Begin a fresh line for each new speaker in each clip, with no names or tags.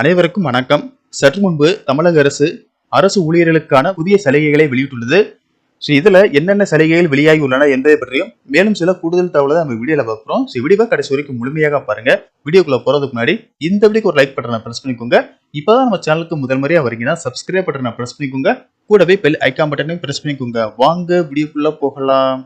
அனைவருக்கும் வணக்கம். சற்று முன்பு தமிழக அரசு அரசு ஊழியர்களுக்கான புதிய சலுகைகளை வெளியிட்டுள்ளது. ஸோ இதில் என்னென்ன சலுகைகள் வெளியாகி உள்ளன என்பதை பற்றியும் மேலும் சில கூடுதல் தகவலை நம்ம வீடியோவில் பார்க்குறோம். ஸோ வீடியோவை கடைசி வரைக்கும் முழுமையாக பாருங்க. வீடியோக்குள்ளே போகிறதுக்கு முன்னாடி இந்த வீடியோக்கு ஒரு லைக் பட்டனை ப்ரெஸ் பண்ணிக்கோங்க. இப்போ தான் நம்ம சேனலுக்கு முதல் முறையாக வரீங்கன்னா சப்ஸ்கிரைப் பட்டனை ப்ரெஸ் பண்ணிக்கோங்க. கூடவே பெல் ஐக்கான் பட்டனையும் ப்ரெஸ் பண்ணிக்கோங்க. வாங்க வீடியோக்குள்ளே போகலாம்.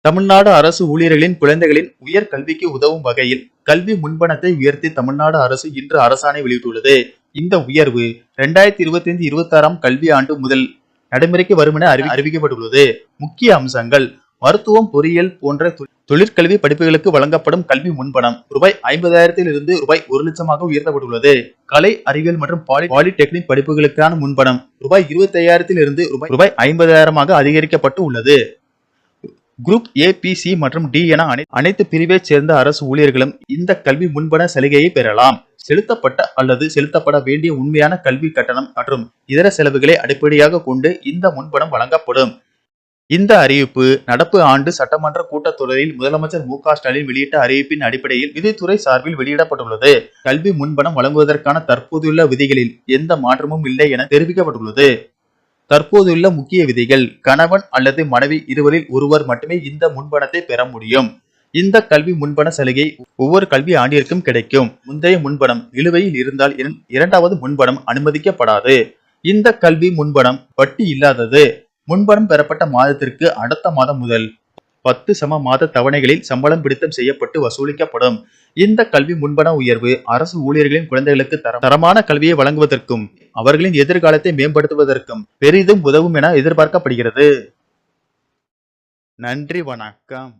தமிழ்நாடு அரசு ஊழியர்களின் குழந்தைகளின் உயர் கல்விக்கு உதவும் வகையில் கல்வி முன்பணத்தை உயர்த்தி தமிழ்நாடு அரசு இன்று அரசாணை வெளியிட்டுள்ளது. இந்த உயர்வு இரண்டாயிரத்தி இருபத்தி ஐந்து இருபத்தி ஆறாம் கல்வி ஆண்டு முதல் நடைமுறைக்கு வரும் என அறிவி- அறிவிக்கப்பட்டுள்ளது. முக்கிய அம்சங்கள் மருத்துவம் பொறியியல் போன்ற தொ- தொழிற்கல்வி படிப்புகளுக்கு வழங்கப்படும் கல்வி முன்பணம் ரூபாய் ஐம்பதாயிரத்தில் இருந்து ரூபாய் ஒரு லட்சமாக உயர்த்தப்பட்டுள்ளது. கலை அறிவியல் மற்றும் பாலி பாலிடெக்னிக் படிப்புகளுக்கான முன்பணம் ரூபாய் இருபத்தி ஐயாயிரத்தில் இருந்து ரூபாய் ரூபாய் ஐம்பதாயிரமாக அதிகரிக்கப்பட்டு உள்ளது. குரூப் ஏ பி சி மற்றும் டி என அனைத்து பிரிவைச் சேர்ந்த அரசு ஊழியர்களும் இந்த கல்வி முன்பண சலுகையை பெறலாம். செலுத்தப்பட்ட அல்லது செலுத்தப்பட வேண்டிய உண்மையான கல்வி கட்டணம் மற்றும் இதர செலவுகளை அடிப்படையாக கொண்டு இந்த முன்பணம் வழங்கப்படும். இந்த அறிவிப்பு நடப்பு ஆண்டு சட்டமன்ற கூட்டத்தொடரில் முதலமைச்சர் மு ஸ்டாலின் வெளியிட்ட அறிவிப்பின் அடிப்படையில் விதித்துறை சார்பில் வெளியிடப்பட்டுள்ளது. கல்வி முன்பணம் வழங்குவதற்கான தற்போதுள்ள விதிகளில் எந்த மாற்றமும் இல்லை என தெரிவிக்கப்பட்டுள்ளது. தற்போதுள்ள முக்கிய விதிகள் கணவன் அல்லது மனைவி இருவரில் ஒருவர் மட்டுமே இந்த முன்பணத்தை பெற முடியும். இந்த கல்வி முன்பண சலுகை ஒவ்வொரு கல்வி ஆண்டிற்கும் கிடைக்கும். முந்தைய முன்பணம் நிலுவையில் இருந்தால் இரண்- இரண்டாவது முன்பணம் அனுமதிக்கப்படாது. இந்த கல்வி முன்பணம் வட்டி இல்லாதது. முன்பணம் பெறப்பட்ட மாதத்திற்கு அடுத்த மாதம் முதல் பத்து சம மாத தவணைகளில் சம்பளம் பிடித்தம் செய்யப்பட்டு வசூலிக்கப்படும். இந்த கல்வி முன்பண உயர்வு அரசு ஊழியர்களின் குழந்தைகளுக்கு தரமான கல்வியை வழங்குவதற்கும் அவர்களின் எதிர்காலத்தை மேம்படுத்துவதற்கும் பெரிதும் உதவும் என எதிர்பார்க்கப்படுகிறது. நன்றி வணக்கம்.